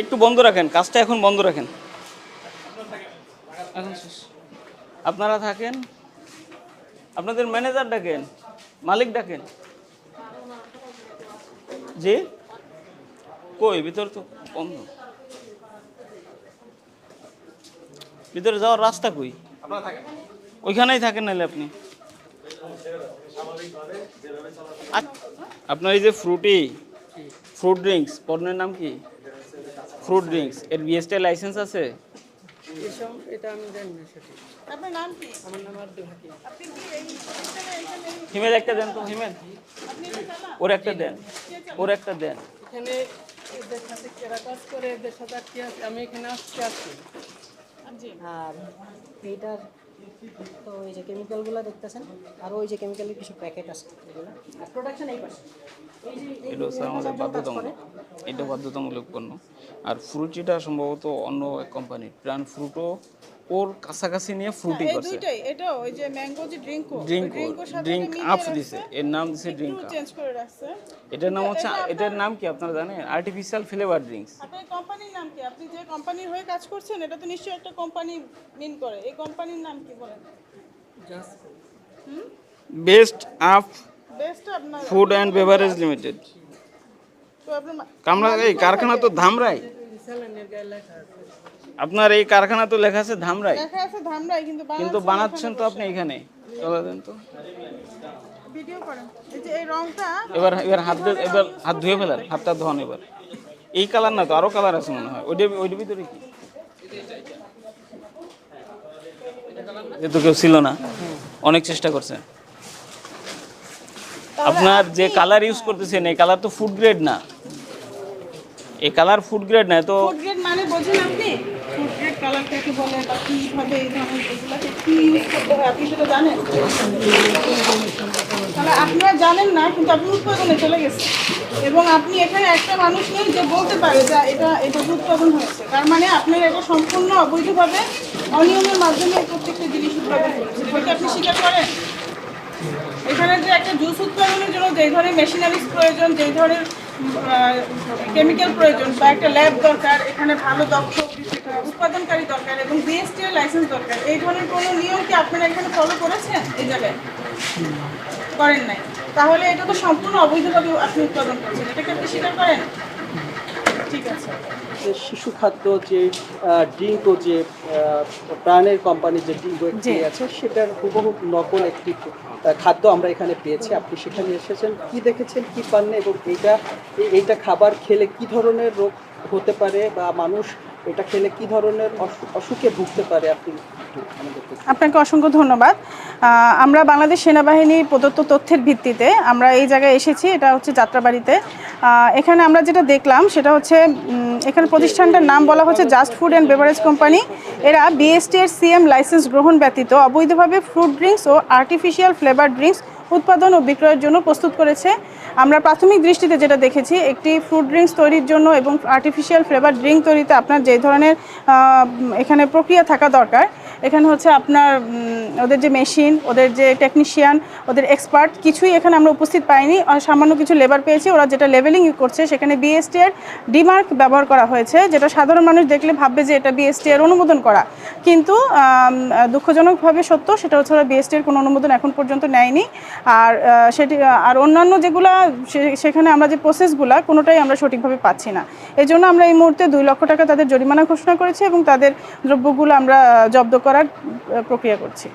একটু বন্ধ রাখেন কাজটা এখন বন্ধ রাখেন। এখন শেষ। আপনারা থাকেন আপনাদের ম্যানেজার ডাকেন মালিক ডাকেন। জি? কই ভিতর তো বন্ধ। ভিতরে যাওয়ার রাস্তা কই? ওইখানেই থাকেন নাহলে আপনি। আচ্ছা, আপনার এই যে ফ্রুটি ফ্রুট ড্রিঙ্কস পণ্যের নাম কি? ফ্রুট ড্রিঙ্কস এর বিএসটি লাইসেন্স আছে? এসব এটা আমি জানি না সেটা আপনার নাম কি? আমার নাম আব্দুল হাকিম। আপনি কি এই হিমেল একটা দেন তো হিমেল। ওর একটা দেন ওর একটা দেন। এখানে এদের সাথে কেরা কাজ করে এদের সাথে কি আছে? আমি এখানে আসছি আর এইটার তো ওই যে কেমিক্যালগুলো দেখতেছেন আর ওই যে কেমিক্যালের কিছু প্যাকেট আছে এগুলো। আর প্রোডাকশন এই পাশে। এই এই এটা হচ্ছে আমাদের বাধ্যতামূলক। এটা বাধ্যতামূলক পণ্য। আর ফ্রুটিটা সম্ভবত অন্য এক কোম্পানির প্রাণ ফ্রুটও ওর কাছাকাছি নিয়ে ফ্রুটি এই করছে। দুইটাই এটা ওই যে ম্যাঙ্গো যে ড্রিঙ্কো ড্রিঙ্ক ড্রিঙ্ক মিলিয়ে আপ দিছে এর নাম দিছে ড্রিঙ্ক আপ চেঞ্জ করে রাখছে। এটার নাম হচ্ছে এটার নাম কি আপনারা জানেন? আর্টিফিশিয়াল ফ্লেভার ড্রিঙ্কস আপনার কোম্পানির নাম কি? আপনি যে কোম্পানির হয়ে কাজ করছেন এটা তো নিশ্চয়ই একটা কোম্পানি মিন করে। এই কোম্পানির নাম কি বলেন? জাস্ট বেস্ট আপ বেস্ট আপনার ফুড অ্যান্ড বেভারেজ লিমিটেড তো আপনার কামরা এই কারখানা তো ধামরাই। আপনার এই কারখানা তো লেখা আছে ধামরাই। দেখা আছে ধামরাই কিন্তু কিন্তু বানাচ্ছেন তো আপনি এখানে। চলে দেন তো। ভিডিও করেন। এই যে এই রংটা এবার এবার হাত এবার হাত ধুয়ে হাতটা এবার। এই কালার না তো আরও কালার আছে মনে হয়। ওইটা ওইটার ভিতরে কি? এ তো কেউ ছিল না। অনেক চেষ্টা করছে। আপনার যে কালার ইউজ করতেছেন এই কালার তো ফুড গ্রেড না। এই কালার ফুড গ্রেড না তো? ফুড গ্রেড মানে বোঝেন আপনি? ফুড গ্রেড কালার কাকে বলে বা কীভাবে এই ধরনের এগুলাকে কি ইউজ করতে হয়, আপনি সেটা জানেন? তাহলে আপনারা জানেন না, কিন্তু আপনি উৎপাদনে চলে গেছেন। এবং আপনি এখানে একটা মানুষ নেই যে বলতে পারে যে এটা এটা উৎপাদন হয়েছে। তার মানে আপনার এটা সম্পূর্ণ অবৈধভাবে, অনিয়মের মাধ্যমে প্রত্যেকটা জিনিস উৎপাদন হয়েছে। সেটা আপনি স্বীকার করেন? এখানে যে একটা জুস উৎপাদনের জন্য যেই ধরনের মেশিনারিজ প্রয়োজন যেই ধরনের কেমিক্যাল প্রয়োজন বা একটা ল্যাব দরকার, এখানে ভালো দক্ষ, উৎপাদনকারী দরকার এবং বিএসটি লাইসেন্স দরকার। এই ধরনের কোনো নিয়ম কি আপনারা এখানে ফলো করেছেন এই জায়গায়? করেন নাই। তাহলে এটা তো সম্পূর্ণ অবৈধভাবে আপনি উৎপাদন করছেন। এটাকে আপনি স্বীকার করেন? ঠিক আছে। যে শিশু খাদ্য যে ড্রিঙ্ক ও যে প্রাণের কোম্পানি যে ড্রিঙ্ক আছে সেটার হুবহু নকল একটি খাদ্য আমরা এখানে পেয়েছি। আপনি সেখানে এসেছেন কি দেখেছেন কি পাননি এবং এইটা এইটা খাবার খেলে কি ধরনের রোগ হতে পারে বা মানুষ এটা খেলে কি ধরনের অসুখে ভুগতে পারে আপনি? আপনাকে অসংখ্য ধন্যবাদ। আমরা বাংলাদেশ সেনাবাহিনীর প্রদত্ত তথ্যের ভিত্তিতে আমরা এই জায়গায় এসেছি, এটা হচ্ছে যাত্রাবাড়িতে। এখানে আমরা যেটা দেখলাম সেটা হচ্ছে এখানে প্রতিষ্ঠানটার নাম বলা হচ্ছে just food and beverage company. এরা বিএসটি এর সিএম লাইসেন্স গ্রহণ ব্যতীত অবৈধভাবে ফ্রুট ড্রিঙ্কস ও আর্টিফিশিয়াল ফ্লেভার ড্রিঙ্কস উৎপাদন ও বিক্রয়ের জন্য প্রস্তুত করেছে। আমরা প্রাথমিক দৃষ্টিতে যেটা দেখেছি, একটি ফ্রুট ড্রিঙ্কস তৈরির জন্য এবং আর্টিফিশিয়াল ফ্লেভার ড্রিঙ্ক তৈরিতে আপনার যে ধরনের আহ, এখানে প্রক্রিয়া থাকা দরকার। এখানে হচ্ছে আপনার ওদের যে মেশিন, ওদের যে টেকনিশিয়ান ওদের এক্সপার্ট কিছুই এখানে আমরা উপস্থিত পাইনি। সামান্য কিছু লেবার পেয়েছি, ওরা যেটা লেভেলিং করছে, সেখানে বিএসটি এর ডিমার্ক ব্যবহার করা হয়েছে, যেটা সাধারণ মানুষ দেখলে ভাববে যে এটা বিএসটি এর অনুমোদন করা। কিন্তু দুঃখজনকভাবে সত্য, সেটা হচ্ছে ওরা বিএসটি এর কোনো অনুমোদন এখন পর্যন্ত নেয়নি। আর সেটি, আর অন্যান্য যেগুলা সেখানে আমরা যে প্রসেসগুলা কোনোটাই আমরা সঠিকভাবে পাচ্ছি না। এই জন্য আমরা এই মুহূর্তে দুই লক্ষ টাকা তাদের জরিমানা ঘোষণা করেছি এবং তাদের দ্রব্যগুলো আমরা জব্দ জব্দ করার প্রক্রিয়া করছি।